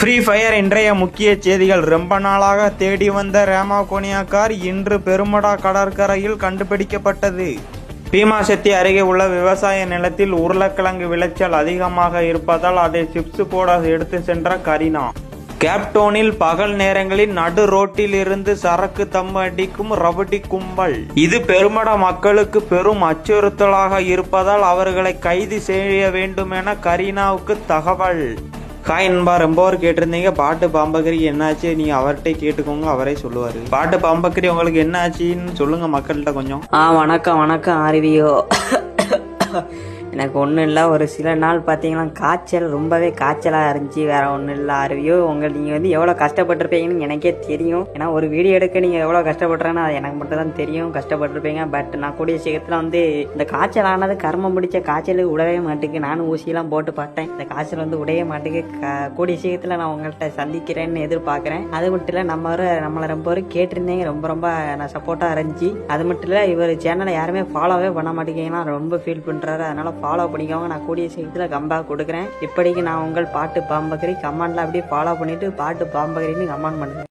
Free fire இன்றைய முக்கிய செய்திகள். ரொம்ப நாளாக தேடி வந்த ரேமாகோனியா கார் இன்று பெருமடா கடற்கரையில் கண்டுபிடிக்கப்பட்டது. பீமாசெத்தி அருகே உள்ள விவசாய நிலத்தில் உருளைக்கிழங்கு விளைச்சல் அதிகமாக இருப்பதால் அதை சிப்ஸ் போட எடுத்து சென்ற கரீனா. கேப்டோனில் பகல் நேரங்களில் நடு ரோட்டில் இருந்து சரக்கு தம் அடிக்கும் ரவுடி கும்பல். இது பெருமட மக்களுக்கு பெரும் அச்சுறுத்தலாக இருப்பதால் அவர்களை கைது செய்ய வேண்டும் என கரீனாவுக்கு தகவல். காய் நண்பா ரொம்ப ஒரு கேட்டிருந்தீங்க. பாட்டு பாம்பக்கரி என்னாச்சு? நீங்க அவர்கிட்ட கேட்டுக்கோங்க அவரே சொல்லுவாரு. பாட்டு பாம்பக்கரி உங்களுக்கு என்ன ஆச்சுன்னு சொல்லுங்க மக்கள்கிட்ட கொஞ்சம். ஆ வணக்கம் வணக்கம் ஆரிவியோ. எனக்கு ஒன்றும் இல்லை. ஒரு சில நாள் பார்த்தீங்கன்னா காய்ச்சல் ரொம்பவே காய்ச்சலாக இருந்துச்சு. வேற ஒன்றும் இல்லை. அருவியோ உங்கள் நீங்கள் வந்து எவ்வளோ கஷ்டப்பட்டிருப்பீங்கன்னு எனக்கே தெரியும். ஏன்னா ஒரு வீடியோ எடுக்க நீங்கள் எவ்வளோ கஷ்டப்படுறேன்னு அது எனக்கு மட்டும் தான் தெரியும். கஷ்டப்பட்டிருப்பீங்க. பட் நான் கூடிய சீக்கிரத்தில் வந்து இந்த காய்ச்சல் ஆனது கர்மம் பிடிச்ச காய்ச்சலுக்கு விடவே மாட்டேங்குது. நானும் ஊசியெல்லாம் போட்டு பார்த்தேன். இந்த காய்ச்சல் வந்து உடைய மாட்டேங்குது. க- கூடிய சீக்கிரத்தில் நான் உங்கள்கிட்ட சந்திக்கிறேன்னு எதிர்பார்க்குறேன். அது மட்டும் இல்லை நம்ம நம்மளை ரொம்ப ஒரு கேட்டிருந்தீங்க. ரொம்ப ரொம்ப நான் சப்போர்ட்டாக இருந்துச்சு. அது மட்டும் இல்லை இவர் சேனலை யாருமே ஃபாலோவே பண்ண மாட்டேங்கிறீங்கன்னா ரொம்ப ஃபீல் பண்ணுறாரு அதனால் ஃபாலோ பண்ணிக்கோங்க. நான் கூடிய சீக்கிரத்தில் கம்பேக் கொடுக்குறேன். இப்படிக்கு நான் உங்கள் பாட்டு பாம்பகரி கமெண்ட்ல அப்படியே ஃபாலோ பண்ணிட்டு பாட்டு பாம்பகரின்னு கமெண்ட் பண்ணுறேன்